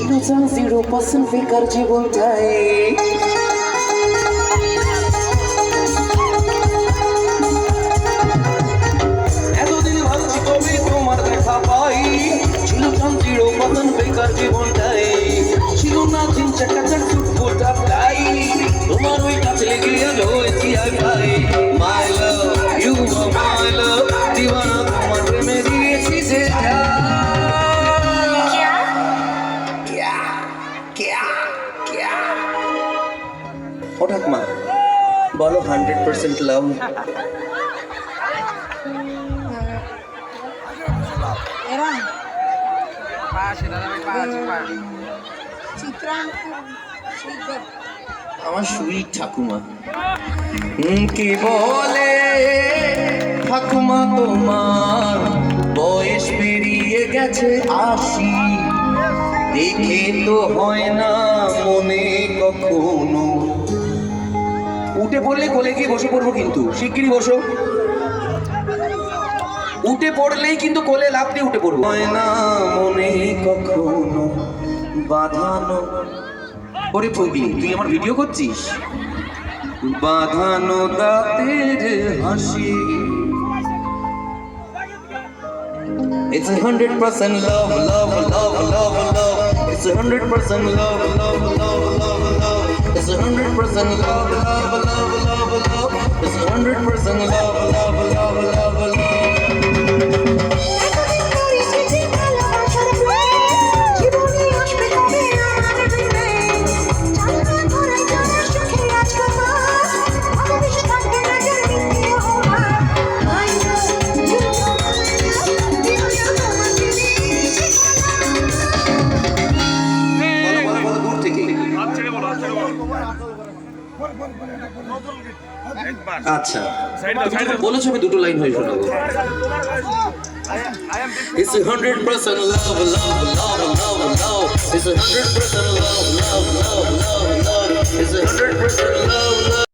ছিল zero percent বেকার জীবনটাই এতদিন ভাবছি কবে তোমার দেখা পাই। ছিল জিরো পার্সেন্ট বেকার জীবনটাই ছিল না চিন চাকা চাক ফুটফুটা তোমার ওই কাছে লেগে গেল আই ও ঠাকমা বলো হান্ড্রেড পার্সেন্ট লাভ আমার সুইট ঠাকুমা। কি বলে? ঠাকুমা তোমার বয়স পেরিয়ে গেছে আশি। দেখে তো হয় না মনে কখনো। উঠে পড়লে কোলে গিয়ে বসে পড়ব কিন্তু শিগগিরই বসো উঠে পড়লেই কিন্তু কোলে লাভ দিয়ে উঠে পড়ব না মনে কখনো বাঁধানো ওরে পগলি তুই আমার ভিডিও করছিস বাঁধানো দাঁতের হাসি It's a hundred percent love, love, love, love, love. It's a hundred percent love, love, love, love, love. It's a hundred percent love, love, love, love, love. Hundred percent love, love, love, love, love. আচ্ছা তুমি আমি দুটো line হয়ে শোনাবো It's a hundred percent love, love, love, love, love. It's a hundred percent love, love, love, love, love. It's a hundred percent love,